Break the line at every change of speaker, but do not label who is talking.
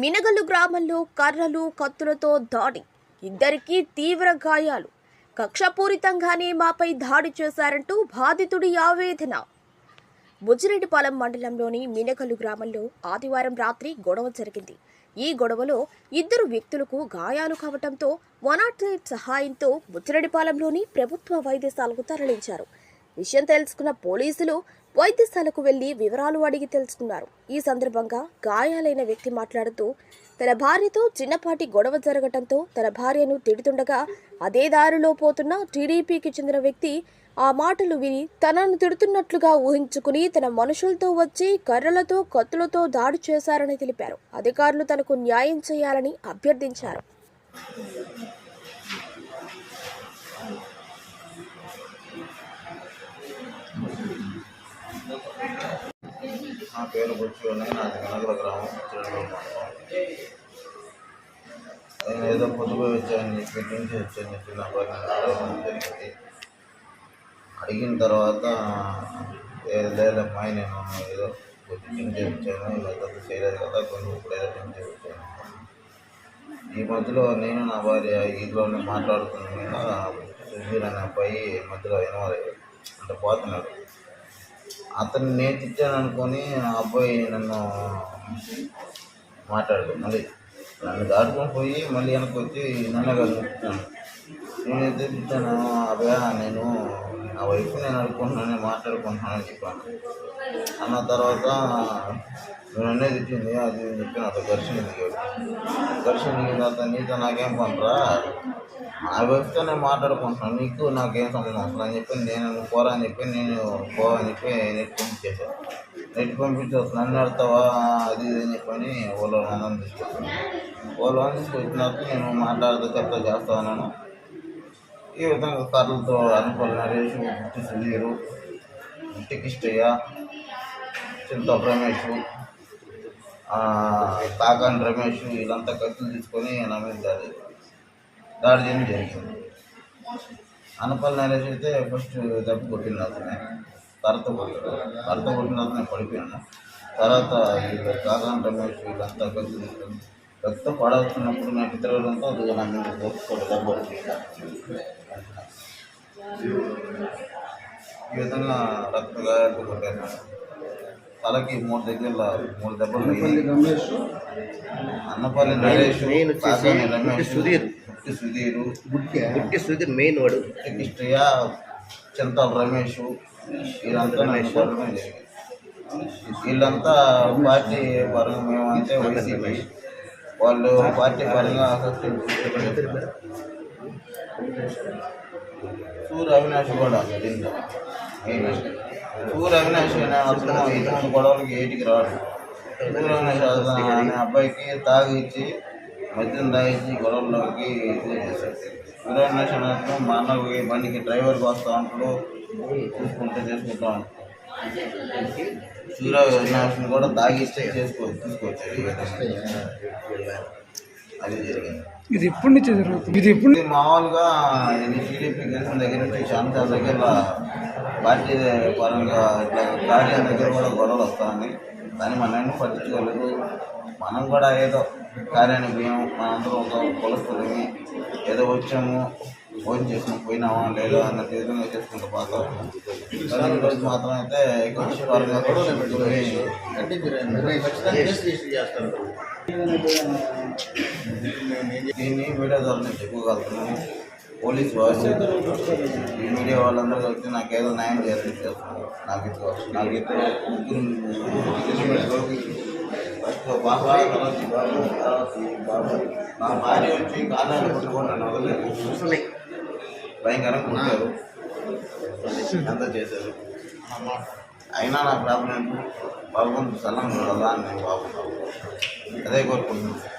మినగలు గ్రామంలో కర్రలు కత్తులతో దాడి. ఇద్దరికీ తీవ్ర గాయాలు. కక్షపూరితంగానే మాపై దాడి చేశారంటూ బాధితుడి ఆవేదన. బుజ్జిరెడ్డిపాలెం మండలంలోని మినగలు గ్రామంలో ఆదివారం రాత్రి గొడవ జరిగింది. ఈ గొడవలో ఇద్దరు వ్యక్తులకు గాయాలు కావడంతో వన్ నాట్ సహాయంతో బుజ్జిరెడ్డిపాలెంలోని ప్రభుత్వ వైద్యశాలకు తరలించారు. విషయం తెలుసుకున్న పోలీసులు వైద్యశాలకు వెళ్ళి వివరాలు అడిగి తెలుసుకున్నారు. ఈ సందర్భంగా గాయాలైన వ్యక్తి మాట్లాడుతూ తన భార్యతో చిన్నపాటి గొడవ జరగటంతో తన భార్యను తిడుతుండగా అదే దారిలో పోతున్న టీడీపీకి చెందిన వ్యక్తి ఆ మాటలు విని తనను తిడుతున్నట్లుగా ఊహించుకుని తన మనుషులతో వచ్చి కర్రలతో కత్తులతో దాడి చేశారని తెలిపారు. అధికారులు తనకు న్యాయం చేయాలని అభ్యర్థించారు.
నా పేరు బుచ్చి నాది కనగల గ్రామం నేను ఏదో పొద్దుపోయి వచ్చాను చెప్పి నుంచి వచ్చాను చెప్పి నా భార్యను అడగడం జరిగింది. అడిగిన తర్వాత "ఏ లేదమ్మా నేను ఏదో కొద్ది నుంచి వచ్చాను ఇలా చేయలేదు కదా కొన్ని ఇప్పుడు ఏదో నుంచి వచ్చాను ఈ మధ్యలో నేను నా భార్య ఈలోనే మాట్లాడుతున్న మీద సుధీర్ అనే అబ్బాయి మధ్యలో వినవాలి అంటే పోతున్నాడు. అతను నేను తిట్టాను అనుకొని ఆ అబ్బాయి నన్ను మాట్లాడు మళ్ళీ నన్ను దాటుకొని పోయి మళ్ళీ వెనక్కి వచ్చి నన్ను కాదు తిట్టాను నేనైతే తిట్టాను అబ్బాయి నేను నా వైఫ్ నేను అనుకుంటున్నాను నేను మాట్లాడుకుంటున్నానని చెప్పాను. అన్న తర్వాత నేను అన్నీ ఇచ్చింది అది అని చెప్పి నాతో దర్శనం దిగాడు. దర్శనం దిగిన తర్వాత నీతో నాకేం పనరా? నా వైఫ్తో నేను మాట్లాడుకుంటున్నాను నీకు నాకేం సంబంధం అసలు అని చెప్పి నేను నువ్వు పోరా అని చెప్పి నేను పోరా అని చెప్పి నెట్ పంపించేసాను నెట్ పంపించేసి నన్ను ఆడతావా అది ఇది అని చెప్పని ఓలో నన్ను తీసుకొచ్చాను. ఓలో తీసుకొచ్చిన తర్వాత నేను మాట్లాడితే చెప్తా చేస్తా ఉన్నాను ఈ విధంగా కర్రలతో అనుకోని నరేష్ గుట్టి సుధీరు గుట్టి కిష్టయ్య చింత రమేష్ ఆ, కాకాని రమేష్ వీళ్ళంతా కత్తులు తీసుకొని నా మీద దాడి దాడి చేయడం జరిగింది అనపల్లి నరేష్ అయితే ఫస్ట్ దెబ్బ కొట్టింది అతనే. తర్వాత కొట్టాడు. కర్రతో కొట్టిన అతనే పడిపోయాను తర్వాత వీళ్ళు కాకాని రమేష్ వీళ్ళంతా కత్తులు తీసుకొని కత్తితో పడవుతున్నప్పుడు నాకు తిరగడంతో అది నా మీద దొరుకుతాడు దెబ్బ కొట్టింది. ఈ విధంగా రక్త గాయాలతో కొట్టాను తలకి మూడు దగ్గర మూడు దెబ్బలు. అన్నపల్లి నరేష్ రమేష్
సుధీర్.
గుట్టి సుధీరు
గుట్టి సుధీర్ మెయిన్ వాడు
కృష్ణయ్య చింతల రమేష్ వీళ్ళంతా నన్ను జరిగింది వీళ్ళంతా పార్టీ పరంగా మేమంటే వైసీపీ వాళ్ళు పార్టీ పరంగా సూర్య అవినాష్ కూడా దీంట్లో. మెయిన్ సూర్య అవినాష్ అనే అతను ఇతను గొడవలకి ఏటికి రాడు. సూర్య అవినాష్ అతను అనే అబ్బాయికి తాగిచ్చి మద్యం తాగించి గొడవల్లోకి ఇది సూర్య అవినాష్ అనే అతను మా అన్నకి బండికి డ్రైవర్కి వస్తూ ఉంటాడు చూసుకుంటూ చేసుకుంటూ ఉంటాడు. సూర్య అవినాష్ని కూడా తాగిస్తే విధంగా. అది జరిగింది.
ఇది ఎప్పటి నుంచి జరుగుతుంది? ఇది ఎప్పుడు
మామూలుగా ఇది టీడీపీ గెలిచిన దగ్గర నుంచి చాలా దగ్గర పార్టీ పరంగా ఇట్లా కార్యాల దగ్గర కూడా గొడవలు వస్తాయని కానీ మనల్ని పట్టించుకోలేదు. మనం కూడా ఏదో కార్యానికి పోయాము మనందరం ఒక కొలుస్తుంది ఏదో వచ్చాము. ఫోన్ చేసాము పోయినామా లేదా అన్న విధంగా చేసుకుంటూ పోతాం. కానీ ఈరోజు మాత్రం అయితే దీన్ని మీడియా ద్వారా నేను చెప్పుకోగలుగుతున్నాను పోలీస్ వ్యవస్థ ఈ మీడియా వాళ్ళందరూ కలిసి నాకు ఏదో న్యాయం చేయాలని నాకు ఇది నాకు ఇద్దరు బాబా తర్వాత బాబు. నా భార్య వచ్చి కాదాలు కొట్టుకొని నన్ను వదలలేదు. భయంకరంగా కొట్టారు. అంతా చేశారు. అయినా నా ప్రాబ్లం భగవంతుడు సలం చూడాలా అని నేను బాగున్నాను అదే కోరుకుంటున్నాను.